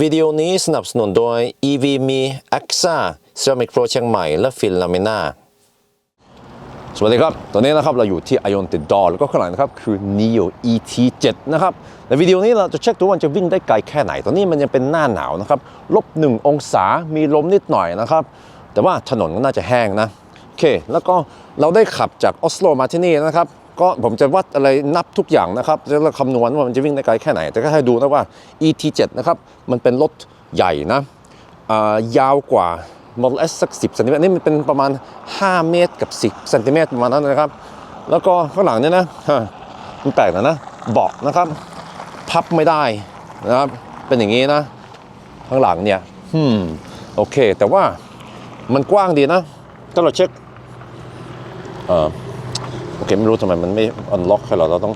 วิดีโอนี้สนับสนุนโดย EV มี AXA Ceramic Pro เชียงใหม่ และฟินลามิน่าสวัสดีครับ ตอนนี้นะครับเราอยู่ที่ i o n t e d o r แล้วก็ข้างหลังนะครับคือ Neo ET7 นะครับ ในวิดีโอนี้เราจะเช็คดูว่าจะวิ่งได้ไกลแค่ไหน ตอนนี้มันยังเป็นหน้าหนาวนะครับลบหนึ่งองศา มีลมนิดหน่อยนะครับ แต่ว่าถนนก็น่าจะแห้งนะ โอเค แล้วก็เราได้ขับจากออสโลมาที่นี่นะครับ ก็ผมจะวัดอะไรนับทุกอย่างนะครับแล้วคำนวณว่ามันจะวิ่งได้ไกลแค่ไหน แต่ก็ให้ดูนะว่า ET7 นะครับมันเป็นรถใหญ่นะยาวกว่า Model S สัก10เซนติเมตรนี่มันเป็นประมาณ 5 เมตรกับ 10เซนติเมตรประมาณนั้นนะครับ แล้วก็ข้างหลังเนี่ยนะมันแปลกนะนะเบาะนะครับ พับไม่ได้นะครับเป็นอย่างนี้นะ ข้างหลังเนี่ยอืมโอเค แต่ว่ามันกว้างดีนะถ้าเราเช็คเออ โอเค ไม่รู้ทำไมมันไม่ unlock ให้เราเราต้อง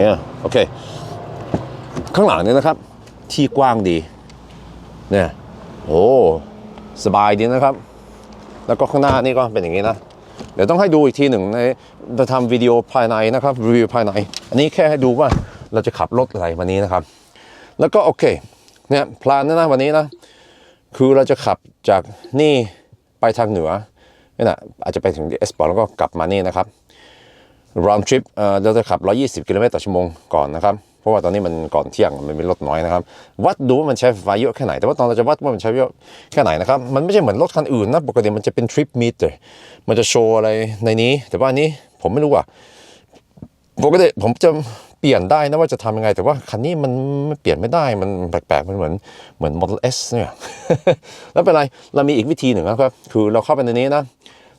เนี่ยโอเค ข้างหลังเนี่ยนะครับ ที่กว้างดีเนี่ยโอ้สบายดีนะครับ แล้วก็ข้างหน้านี่ก็เป็นอย่างนี้นะ เดี๋ยวต้องให้ดูอีกทีหนึ่งในจะทำวิดีโอภายในนะครับรีวิวภายใน อันนี้แค่ให้ดูว่าเราจะขับรถอะไรวันนี้นะครับ แล้วก็โอเคเนี่ยพลานนะนะวันนี้นะ คือเราจะขับจากนี่ไปทางเหนือ นี่นะอาจจะไปถึงเอสปอร์แล้วก็กลับมานี่นะครับ round trip เอ่อเราจะขับ 120 กิโลเมตรต่อชั่วโมงก่อนนะครับ เพราะว่าตอนนี้มันก่อนเที่ยงมันมีรถน้อยนะครับ วัดดูว่ามันใช้ไฟฟ้าเยอะแค่ไหน แต่ว่าตอนเราจะวัดว่ามันใช้เยอะแค่ไหนนะครับ มันไม่ใช่เหมือนรถคันอื่นนะ ปกติมันจะเป็น trip meter มันจะโชว์อะไรในนี้ แต่ว่าอันนี้ผมไม่รู้อะปกติผมจะเปลี่ยนได้นะว่าจะทำยังไง แต่ว่าคันนี้มันเปลี่ยนไม่ได้ มันแปลกๆ มันเหมือนเหมือน Model S เนี่ย แล้วเป็นไร เรามีอีกวิธีหนึ่งนะครับ คือเราเข้าไปในนี้นะ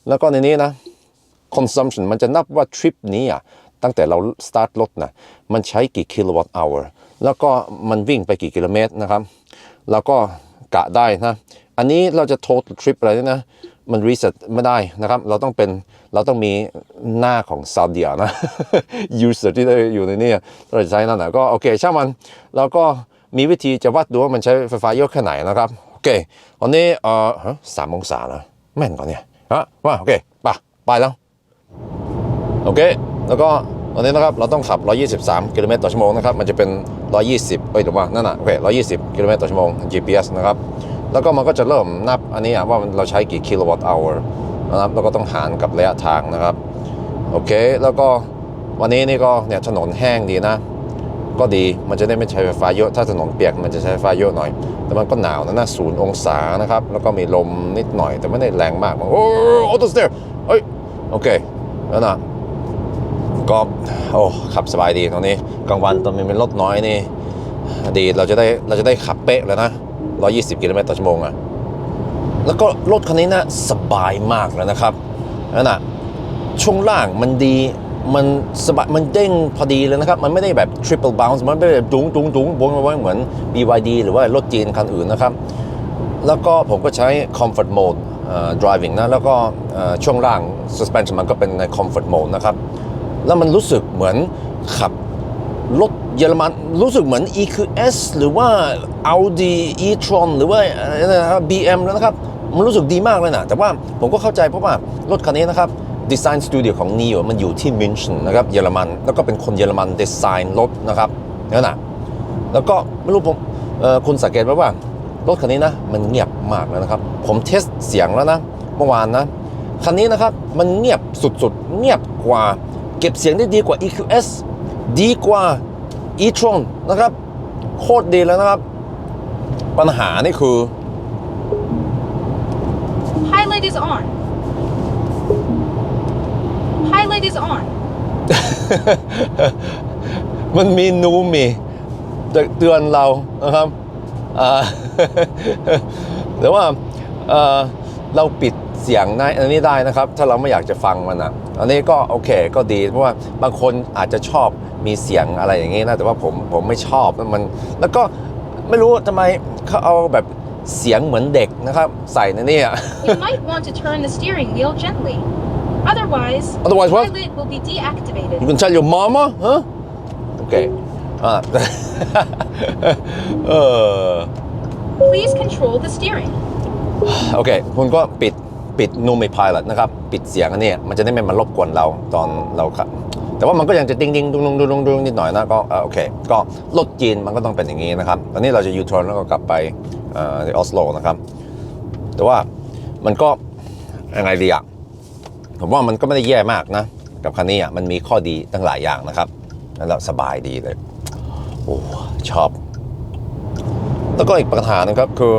แล้วก็ในนี้นะ consumption มันจะนับว่าทริปนี้อะตั้งแต่เรา start รถนะมันใช้กี่ kilowatt hour แล้วก็มันวิ่งไปกี่กิโลเมตรนะครับ แล้วก็กะได้นะ อันนี้เราจะ total trip อะไรเนี่ยนะ มัน reset ไม่ได้นะครับ เราต้องเป็น เราต้องมีหน้าของซาอุดิอานะ user ที่ได้อยู่ในนี้เราจะใช้นั่นนะก็โอเคช่างมัน แล้วก็มีวิธีจะวัดดูว่ามันใช้ไฟฟ้าเยอะแค่ไหนนะครับ โอเควันนี้เอ่อสามองศาแล้วแม่นกว่าเนี่ย ฮะว่าโอเคไปไปแล้ว โอเค แล้วก็ตอนนี้นะครับเราต้องขับ 123 กิโลเมตรต่อชั่วโมงนะครับ มันจะเป็น 120 เอ้ยเดี๋ยวว่า นั่นน่ะ โอเค 120 กิโลเมตรต่อชั่วโมง GPS นะครับ แล้วก็มันก็จะเริ่มนับอันนี้อะว่าเราใช้กี่กิโลวัตต์ hour นะครับ แล้วก็ต้องหารกับระยะทางนะครับ โอเค แล้วก็วันนี้นี่ก็เนี่ยถนนแห้งดีนะ ก็ดีมันจะได้ไม่ใช้ไฟฟ้าเยอะ ถ้าถนนเปียกมันจะใช้ไฟฟ้าเยอะหน่อย แต่มันก็หนาวนะนะศูนย์องศานะครับ แล้วก็มีลมนิดหน่อย แต่ไม่ได้แรงมากโอ้ออโต้สเตอร์เฮ้ยโอเคแล้วนะก็โอ้ขับสบายดีตรงนี้กลางวันตอนมันเป็นรถน้อยนี่ดีเราจะได้เราจะได้ขับเป๊ะเลยนะ 120 กิโลเมตรต่อชั่วโมงอะแล้วก็รถคันนี้นะสบายมากเลยนะครับนั่นนะช่วงล่างมันดี มันสบายมันเด้งพอดีเลยนะครับ มันไม่ได้แบบ triple bounce มันไม่ได้แบบดุ้งดุ้งดุ้งบนมาไว้เหมือน BYD หรือว่ารถจีนคันอื่นนะครับ แล้วก็ผมก็ใช้ comfort mode driving นะ แล้วก็ช่วงล่าง suspension มันก็เป็นใน comfort mode นะครับ แล้วมันรู้สึกเหมือนขับรถเยอรมันรู้สึกเหมือน EQS หรือว่า Audi e-tron หรือว่าอะไรนะครับ BM แล้วนะครับ มันรู้สึกดีมากเลยนะ แต่ว่าผมก็เข้าใจเพราะว่ารถคันนี้นะครับ ดีไซน์สตูดิโอของ NIO มันอยู่ที่มินช n นะครับเยอรมัน แล้วก็เป็นคนเยอรมันดีไซน์รถนะครับนั่นนะแล้วก็ไม่รู้ผมเอ่อคุณสังเกตไหมว่ารถคันนี้นะมันเงียบมากแล้วนะครับ ผมเทสเสียงแล้วนะเมื่อวานนะคันนี้นะครับมันเงียบสุดๆ เงียบกว่า เก็บเสียงได้ดีกว่า EQS ดีกว่า e-tron นะครับ โคตรดีแล้วนะครับ ปัญหานี่คือ Highlight is on. Highlight is on. มันมีนูมีเตือนเรานะครับอ่าแต่ว่าเอ่อเราปิดเสียงในอันนี้ได้นะครับ ถ้าเราไม่อยากจะฟังมันนะอันนี้ก็โอเคก็ดี เพราะว่าบางคนอาจจะชอบมีเสียงอะไรอย่างนี้นะ แต่ว่าผมผมไม่ชอบมัน แล้วก็ไม่รู้ทำไมเขาเอาแบบเสียงเหมือนเด็กนะครับ ใส่ในนี่อะ You might want to turn the steering wheel gently. Otherwise, Otherwise what? highlight will be deactivated. You can tell your mama huh โอเคอ่าเออ Please control the steering. โอเค คุณก็ปิดปิดนูมีพายลนะครับ ปิดเสียงอันเนี้ยมันจะได้ไม่มารบกวนเราตอนเราขับ แต่ว่ามันก็ยังจะดิ้งดิ้งดุงดุงดุงดุงดุงนิดหน่อยนะ ก็เอ่อโอเค ก็รถจีนมันก็ต้องเป็นอย่างนี้นะครับ ตอนนี้เราจะยูทร์นแล้วก็กลับไปเอ่อที่ออสโลนะครับ แต่ว่ามันก็ยังไงดีอะ ผมว่ามันก็ไม่ได้แย่มากนะ กับคันนี้อะมันมีข้อดีตั้งหลายอย่างนะครับแล้วสบายดีเลยโอ้ชอบ แล้วก็อีกปัญหานึงครับคือ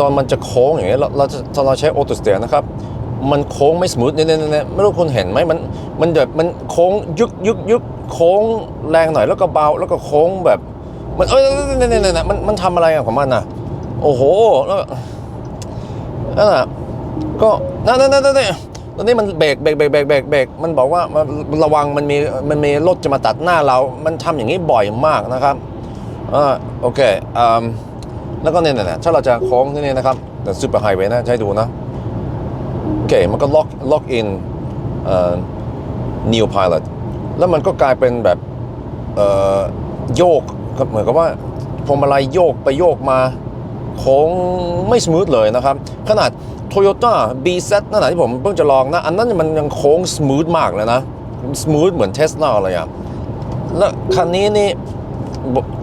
ตอนมันจะโค้งอย่างเงี้ยเราเราจะตอนเราใช้ออโตสเตียนะครับมันโค้งไม่สมูทเนี่ยเนี่ยเนไม่รู้คุณเห็นไหมมันมันแบบมันโค้งยึกยึกยึกโค้งแรงหน่อยแล้วก็เบาแล้วก็โค้งแบบ มันเอ้ยเนี่ยเนี่ยเนี่ยเนี่ยมันมันทำอะไรอะของมันน่ะโอ้โหแล้วนั่นน่ะก็นั่นนั่นนั่นนั่น ตอนนี้มันเบรกเบรกเบรกเบรกเบรกเบรกมันบอกว่ามันระวังมันมีมันมีรถจะมาตัดหน้าเรา มันทำอย่างนี้บ่อยมากนะครับอ่าโอเคอืมแล้วก็เนี่ยเนี่ยถ้าเราจะโค้งที่นี่นะครับแต่ซูเปอร์ไฮเวย์นะใช้ดูนะโอเคมันก็ล็อกล็อกอินเอ่อ new pilot แล้วมันก็กลายเป็นแบบเอ่อโยกเหมือนกับว่าพวงมาลัยโยกไปโยกมาโค้งไม่สมูทเลยนะครับ ขนาด Toyota BZ นั่นแหละที่ผมเพิ่งจะลองนะ อันนั้นมันยังโค้งสมูทมากเลยนะ สมูทเหมือนเทสลาเลยอะแล้วคันนี้นี่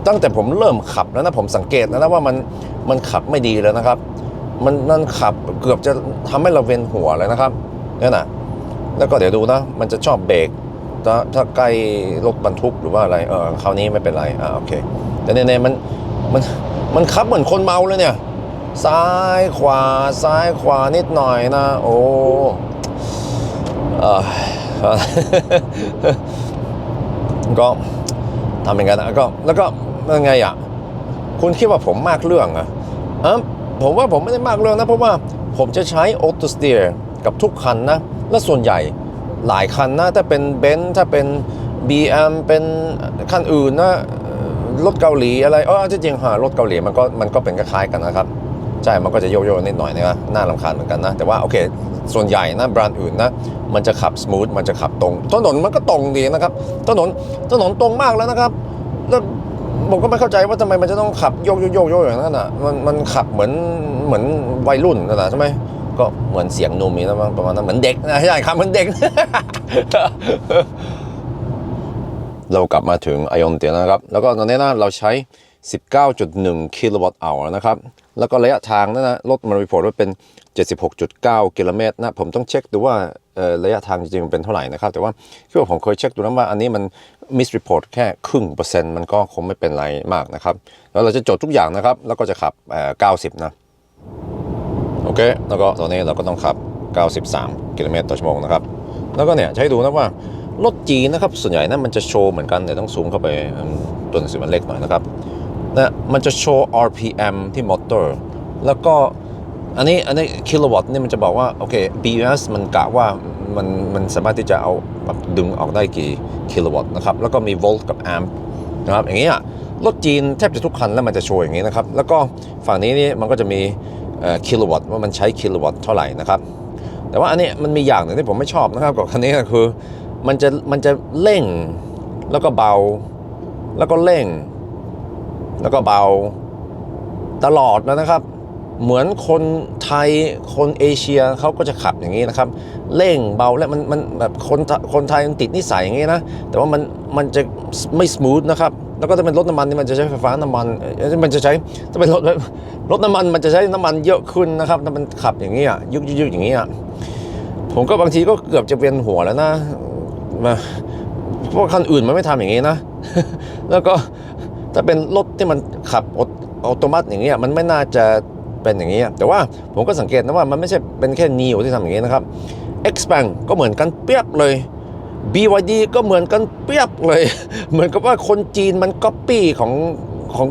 ตั้งแต่ผมเริ่มขับแล้วนะ ผมสังเกตแล้วนะว่ามันมันขับไม่ดีเลยนะครับ มันนั่นขับเกือบจะทำให้เราเวียนหัวเลยนะครับเนี่ยนะแล้วก็เดี๋ยวดูนะ มันจะชอบเบรกถ้าถ้าใกล้รถบรรทุกหรือว่าอะไรเออคราวนี้ไม่เป็นไรอ่าโอเค แต่เนี่ยมันมันมันขับเหมือนคนเมาเลยเนี่ย ซ้ายขวาซ้ายขวานิดหน่อยนะ โอ้เออก็ทำเป็นกันนะก็แล้วก็ยังไงอะ คุณคิดว่าผมมากเรื่องอะอะผมว่าผมไม่ได้มากเรื่องนะ เพราะว่าผมจะใช้ออโตสเตียร์กับทุกคันนะ และส่วนใหญ่หลายคันนะ ถ้าเป็นเบนซ์ถ้าเป็น BM เป็นคันอื่นนะรถเกาหลีอะไรเออจริงฮะรถเกาหลีมันก็มันก็เป็นคล้ายๆกันนะครับ ใช่ มันก็จะโยโย่นิดหน่อยนะน่ารำคาญเหมือนกันนะ แต่ว่าโอเค ส่วนใหญ่นะแบรนด์อื่นนะ มันจะขับสมูท มันจะขับตรง ถนนมันก็ตรงดีนะครับ ถนน ถนนตรงมากแล้วนะครับ แล้วผมก็ไม่เข้าใจว่าทำไมมันจะต้องขับโยกโยกโยกโยกอย่างนั้นอะ มันมันขับเหมือนเหมือนวัยรุ่นนะใช่ไหมก็เหมือนเสียงหนุ่มนี่นะมั้งประมาณนั้นเหมือนเด็กนะใช่ครับเหมือนเด็ก เรากลับมาถึงไอออนเตียนะครับ แล้วก็ตอนนี้นะเราใช้ 19.1 กิโลวัตต์อร์นะครับ แล้วก็ระยะทางนั่นนะรถมันรีพอร์ตว่าเป็น 76.9 กิโลเมตรนะผมต้องเช็คดูว่าระยะทางจริงๆมันเป็นเท่าไหร่นะครับ แต่ว่าคิดว่ผมเคยเช็คดูแล้วว่าอันนี้มันมิสรีพอร์ตแค่ครึ่งเปอร์เซ็นต์มันก็คงไม่เป็นไรมากนะครับ แล้วเราจะจดทุกอย่างนะครับ แล้วก็จะขับเอ่อ90 นะ โอเค แล้วก็ตอนนี้เราก็ต้องขับ 93 กิโลเมตรต่อชั่วโมงนะครับ แล้วก็เนี่ยให้ดูนะว่ารถจีนนะครับส่วนใหญ่นะมันจะโชว์เหมือนกันเดี๋ยวต้องซูมเข้าไปตัวหนังสือมันเล็กหน่อยนะครับ นะมันจะโชว์ RPM ที่มอเตอร์ แล้วก็อันนี้อันนี้กิโลวัตต์นี่มันจะบอกว่าโอเค BUS มันกะว่ามันมันสามารถที่จะเอาแบบดึงออกได้กี่กิโลวัตต์นะครับ แล้วก็มีโวลต์กับแอมป์นะครับอย่างเงี้ยรถจีนแทบจะทุกคันแล้วมันจะโชว์อย่างนี้นะครับ แล้วก็ฝั่งนี้นี่มันก็จะมีกิโลวัตต์ว่ามันใช้กิโลวัตต์เท่าไหร่นะครับ แต่ว่าอันนี้มันมีอย่างหนึ่งที่ผมไม่ชอบนะครับกับคันนี้ก็คือมันจะมันจะเร่งแล้วก็เบาแล้วก็เร่ง แล้วก็เบาตลอดนะครับ เหมือนคนไทยคนเอเชียเขาก็จะขับอย่างนี้นะครับ เร่งเบาและมันมันแบบคนคนไทยมันติดนิสัยอย่างนี้นะ แต่ว่ามันมันจะไม่สมูทนะครับแล้วก็ถ้าเป็นรถน้ำมันนี่มันจะใช้ไฟฟ้าน้ำมันมันจะใช้ถ้าเป็นรถรถน้ำมันมันจะใช้น้ำมันเยอะขึ้นนะครับถ้ามันขับอย่างนี้อะยุกยุกอย่างนี้อะผมก็บางทีก็เกือบจะเวียนหัวแล้วนะมาเพราะว่าคันอื่นมันไม่ทำอย่างนี้นะ แล้วก็ ถ้าเป็นรถที่มันขับออโตมัติอย่างเงี้ยมันไม่น่าจะเป็นอย่างนี้แต่ว่าผมก็สังเกตนะว่ามันไม่ใช่เป็นแค่ n ี o ที่ทำอย่างนี้นะครับ Xpeng ก็เหมือนกันเปียบเลย BYD ก็เหมือนกันเปียบเลย เหมือนกับว่าคนจีนมันก๊อปปี้ของของ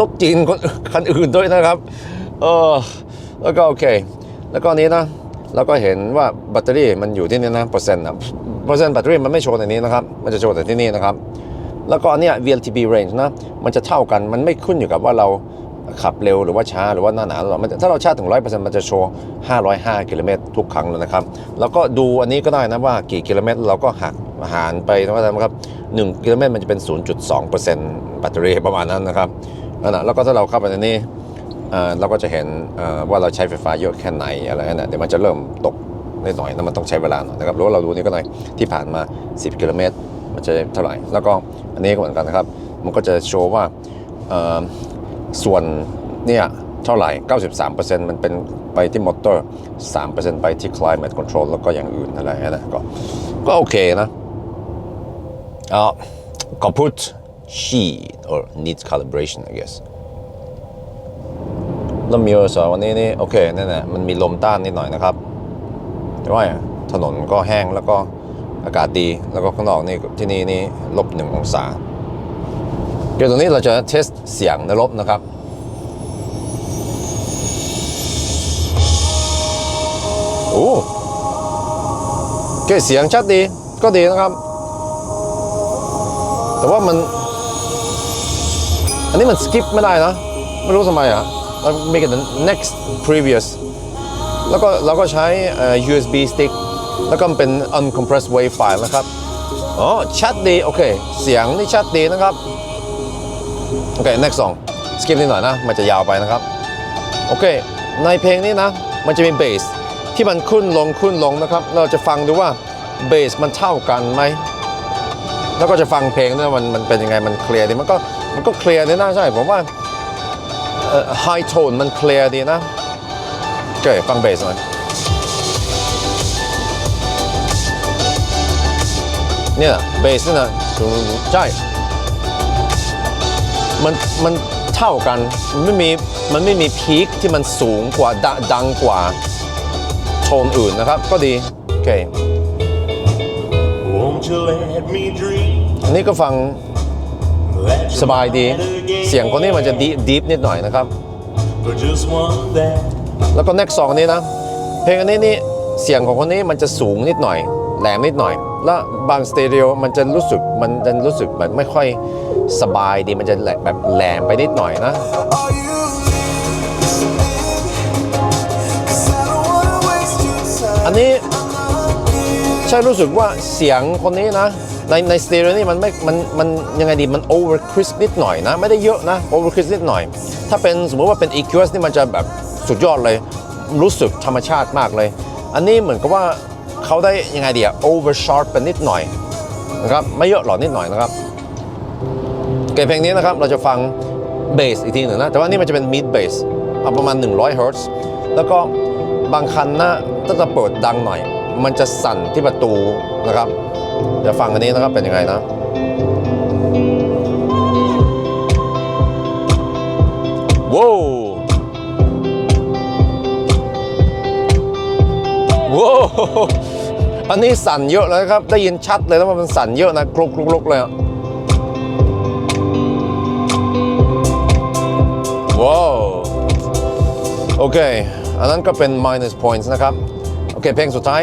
รถจีนคนคันอื่นด้วยนะครับเออแล้วก็โอเค แล้วก็นี้นะแล้วก็เห็นว่าแบตเตอรี่มันอยู่ที่นี่นะเปอร์เซ็นต์นะเปอร์เซ็นต์แบตเตอรี่มันไม่โชว์ในนี้นะครับ มันจะโชว์แต่ที่นี่นะครับ แล้วก็อันเนี้ย VLTP range นะ มันจะเท่ากัน มันไม่ขึ้นอยู่กับว่าเราขับเร็วหรือว่าช้าหรือว่าหน้าหนาวหรอกมันถ้าเราชาร์จถึง 100%มันจะโชว์ 505 กิโลเมตรทุกครั้งเลยนะครับ แล้วก็ดูอันนี้ก็ได้นะว่ากี่กิโลเมตรเราก็หักหารไปนะครับ1กิโลเมตรมันจะเป็น 0.2%แบตเตอรี่ประมาณนั้นนะครับนั่นนะแล้วก็ถ้าเราเข้าไปในนี้เราก็จะเห็นว่าเราใช้ไฟฟ้าเยอะแค่ไหนอะไรนั่นเดี๋ยวมันจะเริ่มตกนิดหน่อยนะมันต้องใช้เวลาหน่อยนะครับหรือว่าเราดูนี่ก็หน่อยที่ผ่านมา 10 กิโลเมตร มันจะเท่าไหร่ แล้วก็อันนี้ก็เหมือนกันนะครับ มันก็จะโชว์ว่าส่วนเนี่ยเท่าไหร่ 93%มันเป็นไปที่มอเตอร์ 3%ไปที่ climate control แล้วก็อย่างอื่นอะไรนะก็ก็โอเคนะ Uh, kaput sheet or needs calibration I guess ล้วมิวสวันนี้นี่โอเคนั่นแหละมันมีลมต้านนิดหน่อยนะครับ แต่ว่าถนนก็แห้งแล้วก็ อากาศดี แล้วก็ข้างนอกนี่ที่นี่นี่ลบหนึ่งองศาเดี๋ยวตรงนี้เราจะเทสเสียงในรถนะครับโอ้โอเคเสียงชัดดีก็ดีนะครับ แต่ว่ามัน อันนี้มันสกิปไม่ได้นะ ไม่รู้ทำไมอะเรา make it the next previous แล้วก็เราก็ใช้ USB stick แล้วก็เป็น uncompressed wave file นะครับ อ๋อ ชัดดี โอเค เสียงนี่ชัดดีนะครับ โอเค next song สกิปนิดหน่อยนะ มันจะยาวไปนะครับ โอเค ในเพลงนี้นะ มันจะมีเบสที่มันขึ้นลงขึ้นลงนะครับ เราจะฟังดูว่าเบสมันเท่ากันไหม แล้วก็จะฟังเพลงด้วยมันมันเป็นยังไง มันเคลียร์ดี มันก็มันก็เคลียร์ดีนะใช่ ผมว่าไฮโทนมันเคลียร์ดีนะโอเคฟังเบสหน่อย เนี่ยเบสนี่นะใช่ มันมันเท่ากันมันไม่มีมันไม่มีพีคที่มันสูงกว่าดดังกว่าโทนอื่นนะครับ ก็ดี โอเค Won't you let me dream อันนี้ก็ฟัง that สบายดี เสียงคนนี้มันจะดีดีฟนิดหน่อยนะครับ for just one that แล้วก็ next song นี้นะ เพลงอันนี้นี่เสียงของคนนี้มันจะสูงนิดหน่อย แหลมนิดหน่อย แล้วบางสเตอริโอมันจะรู้สึกมันจะรู้สึกแบบไม่ค่อยสบายดีมันจะแแบบแหลมไปนิดหน่อยนะอันนี้ใช่รู้สึกว่าเสียงคนนี้นะ ในในสเตอริโอนี่มันไม่มันมันยังไงดีมันโอเวอร์คริสนิดหน่อยนะ ไม่ได้เยอะนะโอเวอร์คริสนิดหน่อย ถ้าเป็นสมมติว่าเป็น EQS นี่มันจะแบบสุดยอดเลย รู้สึกธรรมชาติมากเลย อันนี้เหมือนกับว่า เขาได้ยังไงเดีอะโอเวอร์ชาร์ปนิดหน่อยนะครับไม่เยอะหรอกนิดหน่อยนะครับเกมเพลงนี้นะครับเราจะฟังเบสอีกทีหนึ่งนะแต่ว่านี่มันจะเป็นมิดเบสเอาประมาณ 100 Hz แล้วก็บางคันนะถ้าจะเปิดดังหน่อย มันจะสั่นที่ประตูนะครับเดี๋ยวฟังอันนี้นะครับเป็นยังไงนะว้าวว้าว อันนี้สั่นเยอะเลยครับ ได้ยินชัดเลยแล้วว่ามันสั่นเยอะนะกรุกกรุกรุกเลยอะว้าวโอเค อันนั้นก็เป็น minus points นะครับ โอเค เพลงสุดท้าย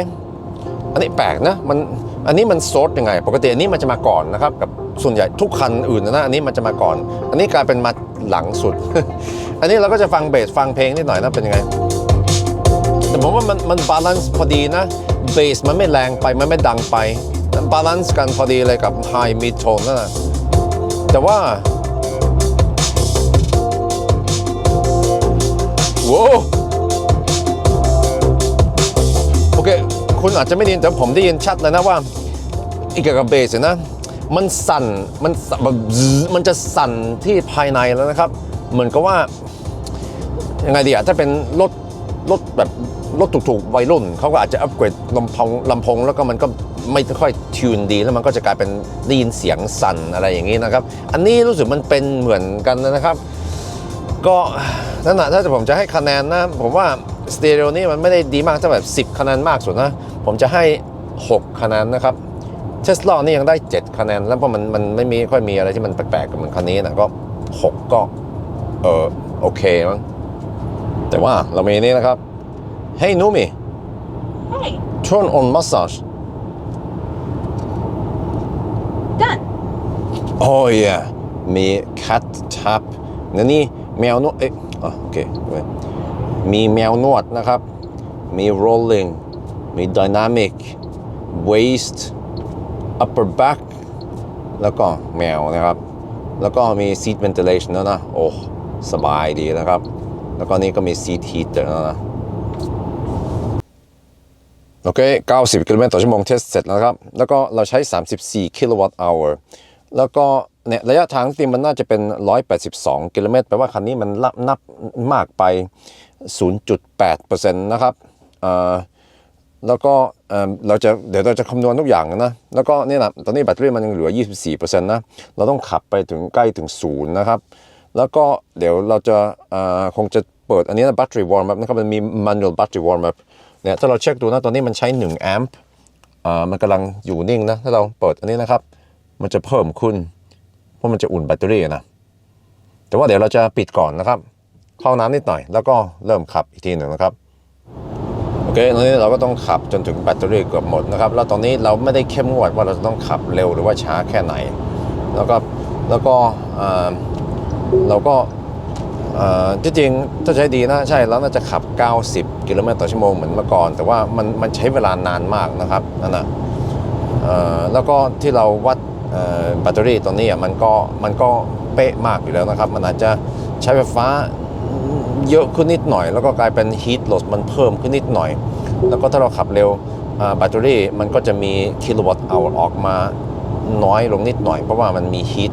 อันนี้แปลกนะมันอันนี้มันโซดยังไง ปกติอันนี้มันจะมาก่อนนะครับ กับส่วนใหญ่ทุกคันอื่นนะอันนี้มันจะมาก่อน อันนี้กลายเป็นมาหลังสุด อันนี้เราก็จะฟังเบสฟังเพลงนิดหน่อยนะเป็นยังไง แต่ผมว่ามันมันบาลานซ์พอดีนะเบสมันไม่แรงไปมันไม่ดังไปบาลานซ์กันพอดีเลยกับไฮมิดโทนนั่นนะแต่ว่าโว้โอเค คุณอาจจะไม่ได้ยินแต่ผมได้ยินชัดเลยนะว่าอีกยวกับเบสเนี่ยนะ มันสั่นมันแบบมันจะสั่นที่ภายในแล้วนะครับ เหมือนกับว่ายังไงดีอะถ้าเป็นรถรถแบบ รถถูกๆวัยรุ่นเขาก็อาจจะอัปเกรดลำโพงลำโพงแล้วก็มันก็ไม่ค่อยทิวนดี แล้วมันก็จะกลายเป็นได้ยินเสียงสั่นอะไรอย่างนี้นะครับ อันนี้รู้สึกมันเป็นเหมือนกันนะครับ ก็นั่นแหะถ้าผมจะให้คะแนนนะผมว่าสเตอริโอนี่มันไม่ได้ดีมากถ้าแบบ 10 คะแนนมากสุดนะ ผมจะให้ 6 คะแนนนะครับเทสลานี่ยังได้ 7 คะแนน แล้วเพราะมันมันไม่มีค่อยมีอะไรที่มันแปลกๆกับเหมือนคันนี้นะก็ 6 ก็เออโอเคมั้งแต่ว่าเรามีนี่นะครับ Hey Numi Hey, turn on massage done. oh yeah มี cat tap นั่นนี่แมวนวดเอ๊ะอะโอเคเว้ยมีแมวนวดนะครับ มี rolling มี dynamic waist upper back แล้วก็แมวนะครับ แล้วก็มี seat ventilation แล้วนะ โอ้ สบายดีนะครับ แล้วก็นี่ก็มี seat heater แล้วนะ โอเค 90 กิโลเมตรต่อชั่วโมงเทสเสร็จแล้วครับ แล้วก็เราใช้ 34 กิโลวัตต์ชั่วโมงแล้วก็เนี่ยระยะทางจริงมันน่าจะเป็น 182 กิโลเมตรแปลว่าคันนี้มันนับนับมากไป 0.8%นะครับแล้วก็เราจะเดี๋ยวเราจะคำนวณทุกอย่างนะ แล้วก็นี่นะตอนนี้แบตเตอรี่มันยังเหลือ 24%นะ เราต้องขับไปถึงใกล้ถึงศูนย์นะครับ แล้วก็เดี๋ยวเราจะคงจะเปิดอันนี้นะ battery warm up นะครับ มันมี manual battery warm up เนี่ยถ้าเราเช็คดูนะตอนนี้มันใช้1แอมป์เอ่อมันกำลังอยู่นิ่งนะ ถ้าเราเปิดอันนี้นะครับ มันจะเพิ่มขึ้น เพราะมันจะอุ่นแบตเตอรี่นะ แต่ว่าเดี๋ยวเราจะปิดก่อนนะครับเข้าน้ำนิดหน่อย แล้วก็เริ่มขับอีกทีหนึ่งนะครับโอเคตอนนี้เราก็ต้องขับจนถึงแบตเตอรี่เกือบหมดนะครับ แล้วตอนนี้เราไม่ได้เข้มงวดว่าเราจะต้องขับเร็วหรือว่าช้าแค่ไหน แล้วก็แล้วก็เเราก็ ที่จริงถ้าใช้ดีนะใช่แล้วน่าจะขับ 90 กิโลเมตรต่อชั่วโมงเหมือนเมื่อก่อน แต่ว่ามันมันใช้เวลานานมากนะครับนั่นนะเอ่อแล้วก็ที่เราวัดแบตเตอรี่ตัวนี้อะมันก็มันก็เป๊ะมากอยู่แล้วนะครับ มันอาจจะใช้ไฟฟ้าเยอะขึ้นนิดหน่อย แล้วก็กลายเป็น heat loss มันเพิ่มขึ้นนิดหน่อย แล้วก็ถ้าเราขับเร็วแบตเตอรี่มันก็จะมีกิโลวัตต์เอาออกมาน้อยลงนิดหน่อย เพราะว่ามันมี heat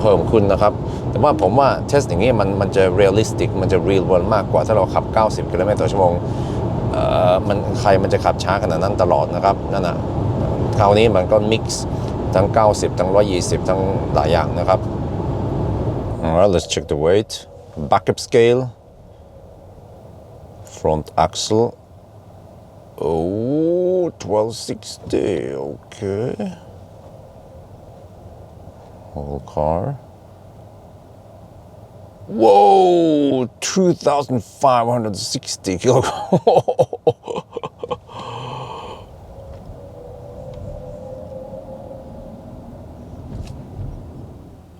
เพิ่มขึ้นนะครับ แต่ว่าผมว่าเทสอย่างนี้มันมันจะ realistic มันจะ real world มากกว่าถ้าเราขับ 90 กิโลเมตรต่อชั่วโมงเอ่อมันใครมันจะขับช้าขนาดนั้นตลอดนะครับนั่นนะคราวนี้มันก็ mix ทั้ง 90 ทั้ง 120 ทั้งหลายอย่างนะครับ Alright let's check the weight backup scale front axle oh 1260 okay whole car. Whoa, 2,560 kilogram.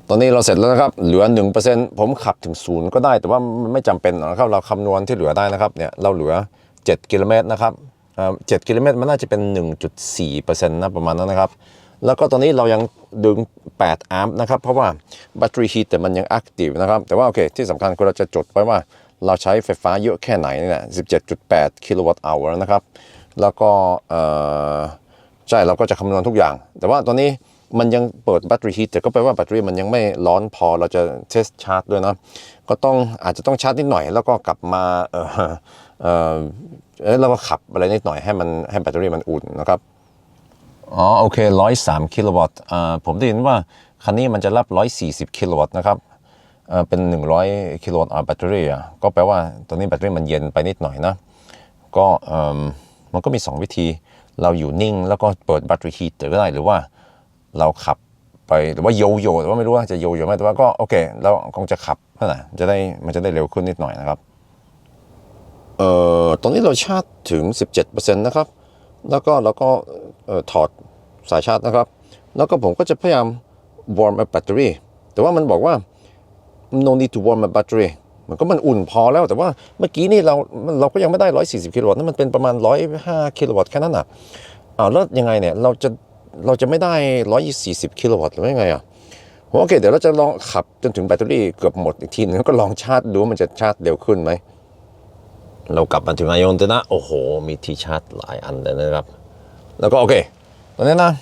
ตอนนี้เราเสร็จแล้วนะครับ เหลือ 1%ผมขับถึงศูนย์ก็ได้ แต่ว่ามันไม่จำเป็นนะครับ เราคำนวณที่เหลือได้นะครับ เนี่ย เราเหลือ 7 กิโลเมตรนะครับเอ่อ7กิโลเมตรมันน่าจะเป็น 1.4%นะประมาณนั้นนะครับ แล้วก็ตอนนี้เรายังดึง8แอมป์นะครับ เพราะว่าแบตเตอรี่ฮีทแต่มันยังแอคทีฟนะครับ แต่ว่าโอเค ที่สำคัญคือเราจะจดไว้ว่าเราใช้ไฟฟ้าเยอะแค่ไหนนี่แหละ17.8 กิโลวัตต์ชั่วโมงนะครับ แล้วก็ใช่เราก็จะคำนวณทุกอย่าง แต่ว่าตอนนี้มันยังเปิดแบตเตอรี่ฮีทแต่ก็แปลว่าแบตเตอรี่มันยังไม่ร้อนพอเราจะเทสชาร์จด้วยนะ ก็ต้องอาจจะต้องชาร์จนิดหน่อย แล้วก็กลับมาเออเออแล้วก็ขับอะไรนิดหน่อยให้มันให้แบตเตอรี่มันอุ่นนะครับ อ๋อโอเคร้อยสามกิโลวัตต์อ่าผมได้ยินว่าคันนี้มันจะรับร้อยสี่สิบกิโลวัตต์นะครับเอ่อเป็นหนึ่งร้อยกิโลวัตต์อ่าแบตเตอรี่อะก็แปลว่าตอนนี้แบตเตอรี่มันเย็นไปนิดหน่อยนะก็เอิ่มมันก็มี2วิธีเราอยู่นิ่งแล้วก็เปิดแบตเตอรี่ฮีทก็ได้หรือว่าเราขับไปหรือว่าโยโย่แต่ว่าไม่รู้ว่าจะโยโย่ไหมแต่ว่าก็โอเคเราคงจะขับนั่นแหละจะได้มันจะได้เร็วขึ้นนิดหน่อยนะครับเอ่อตอนนี้เราชาร์จถึง 17%นะครับ แล้วก็เราก็ถอดสายชาร์จนะครับ แล้วก็ผมก็จะพยายาม warm up battery แต่ว่ามันบอกว่า no need to warm up battery มันก็มันอุ่นพอแล้วแต่ว่าเมื่อกี้นี่เราเราก็ยังไม่ได้ 140 กิโลวัตต์นั่นมันเป็นประมาณ 105 กิโลวัตต์แค่นั้นอะอ้าวแล้วยังไงเนี่ยเราจะเราจะไม่ได้ 140 กิโลวัตต์หรือยังไงอะโอเค เดี๋ยวเราจะลองขับจนถึงแบตเตอรี่เกือบหมดอีกทีหนึงแล้วก็ลองชาร์จดูว่ามันจะชาร์จเร็วขึ้นไหม เรากลับมาถึงไอโอนเตนะ โอ้โห มีที่ชาร์จหลายอันเลยนะครับ แล้วก็โอเคตอนนี้นะ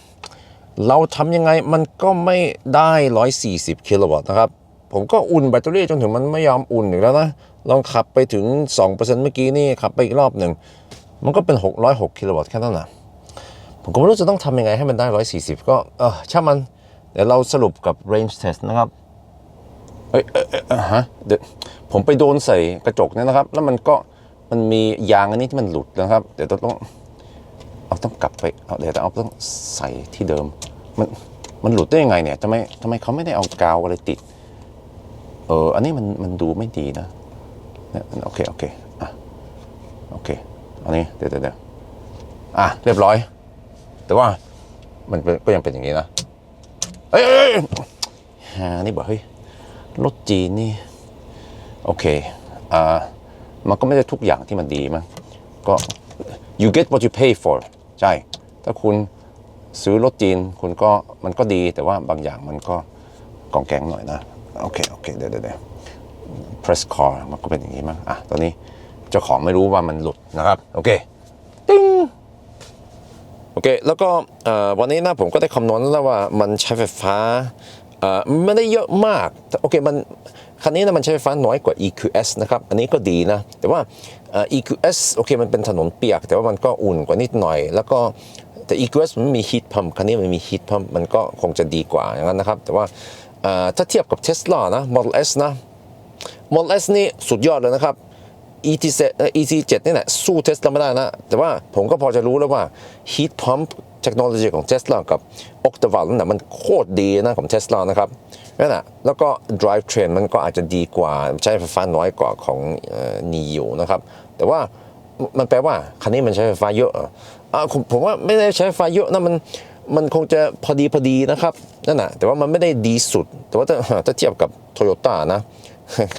เราทำยังไงมันก็ไม่ได้ 140 กิโลวัตต์นะครับ ผมก็อุ่นแบตเตอรี่จนถึงมันไม่ยอมอุ่นอีกแล้วนะ ลองขับไปถึง 2%เมื่อกี้นี่ขับไปอีกรอบหนึ่ง มันก็เป็น 606 กิโลวัตต์แค่นั้นนะผมก็ไม่รู้จะต้องทำยังไงให้มันได้ 140 ก็เออช่างมัน เดี๋ยวเราสรุปกับ range test นะครับเอ้ยเอ้ยเอ้ยเอ้ยฮะเดี๋ยวผมไปโดนใส่กระจกเนี่ยนะครับ แล้วมันก็ มันมียางอันนี้ที่มันหลุดนะครับ เดี๋ยวต้องเอาต้องกลับไปเอาเดี๋ยวเอาต้องใส่ที่เดิม มันมันหลุดได้ยังไงเนี่ยทำไมทำไมเขาไม่ได้เอากาวอะไรติด เอออันนี้มันมันดูไม่ดีนะเนี่ยโอเคโอเคอะโอเคอันนี้เดี๋ยวเดี๋ยวอะเรียบร้อย แต่ว่ามันเป็นก็ยังเป็นอย่างนี้นะเอ้ยเอ้ยเอ้ยฮานี่บอกเฮ้ยรถจีนนี่โอเคอ่า มันก็ไม่ได้ทุกอย่างที่มันดีมั้งก็ you get what you pay for ใช่ ถ้าคุณซื้อรถจีนคุณก็มันก็ดีแต่ว่าบางอย่างมันก็กองแกงหน่อยนะ โอเค โอเค เดี๋ยวเดี๋ยว press car มันก็เป็นอย่างนี้มั้งอะ ตอนนี้เจ้าของไม่รู้ว่ามันหลุดนะครับ โอเค ติ้งโอเค แล้วก็วันนี้นะผมก็ได้คำนวณแล้วว่ามันใช้ไฟฟ้าไม่ได้เยอะมากแต่โอเค มัน คันนี้นะมันใช้ไฟฟ้าน้อยกว่า EQS นะครับ อันนี้ก็ดีนะ แต่ว่า EQS โอเคมันเป็นถนนเปียก แต่ว่ามันก็อุ่นกว่านิดหน่อย แล้วก็แต่ EQS มันไม่มี heat pump คันนี้มันมี heat pump มันก็คงจะดีกว่าอย่างนั้นนะครับ แต่ว่าถ้าเทียบกับ Tesla นะ Model S นะ Model S นี่สุดยอดเลยนะครับ ET7 ET7 นี่แหละสู้เทสลาไม่ได้นะ แต่ว่าผมก็พอจะรู้แล้วว่า heat pump เทคโนโลยีของ Tesla กับ Octavia นั่นนะมันโคตรดีนะของ Tesla นะครับ นั่นแหละแล้วก็ drive train มันก็อาจจะดีกว่าใช้ไฟฟ้าน้อยกว่าของเอ่อ Neo นะครับ แต่ว่ามันแปลว่าคันนี้มันใช้ไฟฟ้าเยอะอ่าผมว่าไม่ได้ใช้ไฟฟ้าเยอะนะมันมันคงจะพอดีพอดีนะครับนั่นแหะแต่ว่ามันไม่ได้ดีสุด แต่ว่าถ้าถ้าเทียบกับ Toyota นะ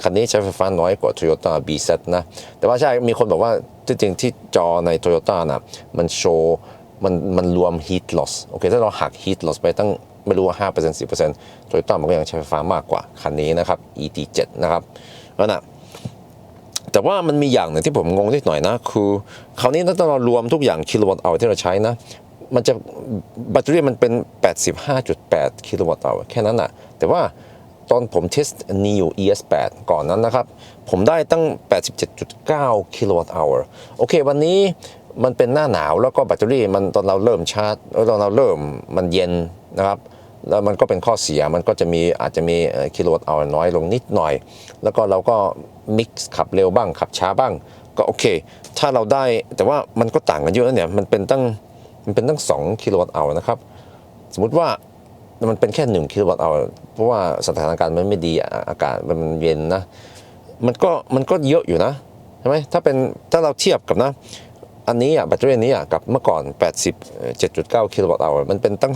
คันนี้ใช้ไฟฟ้าน้อยกว่า Toyota BZ นะ แต่ว่าใช่มีคนบอกว่าจริงที่จอใน Toyota นะมันโชว์มันมันรวม heat loss โอเค ถ้าเราหัก heat loss ไปตั้ง ไม่รู้ว่า 5% 10% Toyota มันก็ยังใช้ไฟฟ้ามากกว่า คันนี้นะครับ ET7 นะครับแล้วนะแต่ว่ามันมีอย่างหนึ่งที่ผมงงนิดหน่อยนะ คือคราวนี้ถ้าเรารวมทุกอย่างกิโลวัตต์เอาที่เราใช้นะ มันจะแบตเตอรี่มันเป็น 85.8 กิโลวัตต์เอาแค่นั้นนะแต่ว่าตอนผมเทส Neo ES8 ก่อนนั้นนะครับ ผมได้ตั้ง 87.9 กิโลวัตต์เอาโอเค วันนี้มันเป็นหน้าหนาวแล้วก็แบตเตอรี่มันตอนเราเริ่มชาร์จตอนเราเริ่มมันเย็นนะครับ แล้วมันก็เป็นข้อเสียมันก็จะมีอาจจะมีกิโลวัตต์เอาน้อยลงนิดหน่อย แล้วก็เราก็มิกซ์ขับเร็วบ้างขับช้าบ้าง ก็โอเค ถ้าเราได้แต่ว่ามันก็ต่างกันเยอะนะเนี่ยมันเป็นตั้งมันเป็นตั้ง 2 กิโลวัตต์เอานะครับ สมมุติว่ามันเป็นแค่ 1 กิโลวัตต์เอาเพราะว่าสถานการณ์มันไม่ดีอะอากาศมันเย็นนะมันก็มันก็เยอะอยู่นะใช่ไหมถ้าเป็นถ้าเราเทียบกับนะ อันนี้อะแบตเตอรี่นี้อะกับเมื่อก่อน 87.9 กิโลวัตต์เอามันเป็นตั้ง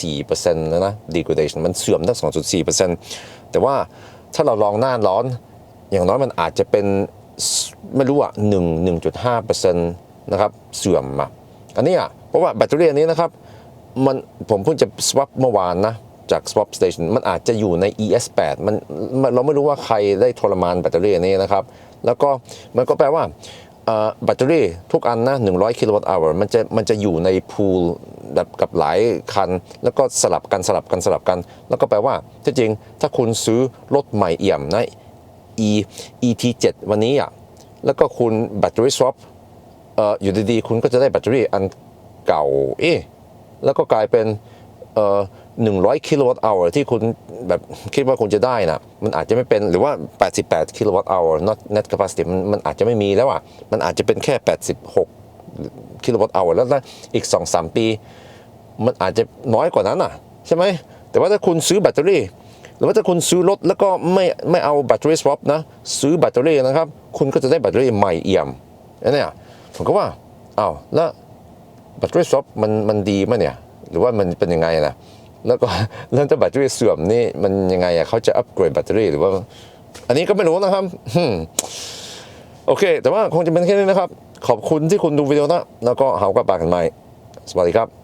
2.4%แล้วนะ degradation มันเสื่อมตั้ง 2.4%แต่ว่าถ้าเราลองหน้าร้อน อย่างน้อยมันอาจจะเป็นไม่รู้อะ1 1.5%นะครับเสื่อมอะอันนี้อะเพราะว่าแบตเตอรี่นี้นะครับมันผมเพิ่งจะ swap เมื่อวานนะจาก swap station มันอาจจะอยู่ใน ES8 มันมันเราไม่รู้ว่าใครได้ทรมานแบตเตอรี่นี้นะครับ แล้วก็มันก็แปลว่า แบตเตอรี่ทุกอันนะ 100 กิโลวัตต์ hour มันจะมันจะอยู่ในพูลแบบกับหลายคัน แล้วก็สลับกันสลับกันสลับกัน แล้วก็แปลว่าที่จริงถ้าคุณซื้อรถใหม่เอี่ยมนะ E ET7 วันนี้อะแล้วก็คุณแบตเตอรี่ swap เอ่อยู่ดีๆ คุณก็จะได้แบตเตอรี่อันเก่าเอ๊แล้วก็กลายเป็นเอ่อ 100กิโลวัตต์ hour ที่คุณแบบคิดว่าคุณจะได้นะมันอาจจะไม่เป็นหรือว่า 88กิโลวัตต์ hour not net capacity มันมันอาจจะไม่มีแล้วอะมันอาจจะเป็นแค่ 86กิโลวัตต์ hour แล้วนะอีก 2-3 ปี มันอาจจะน้อยกว่านั้นอะใช่ไหมแต่ว่าถ้าคุณซื้อแบตเตอรี่ หรือว่าถ้าคุณซื้อรถแล้วก็ไม่ไม่เอาแบตเตอรี่ swap นะซื้อแบตเตอรี่นะครับ คุณก็จะได้แบตเตอรี่ใหม่เอี่ยมอันเนี้ยผมก็ว่าอ้าวแล้วแบตเตอรี่ซอฟมันมันดีมั้ยเนี่ย หรือว่ามันเป็นยังไงนะ แล้วก็เรื่องถ้าแบตเตอรี่เสื่อมนี่มันยังไงอะเขาจะอัปเกรดแบตเตอรี่หรือว่า อันนี้ก็ไม่รู้นะครับโอเค แต่ว่าคงจะเป็นแค่นี้นะครับ ขอบคุณที่คุณดูวิดีโอนะ แล้วก็หากับปากกันใหม่ สวัสดีครับ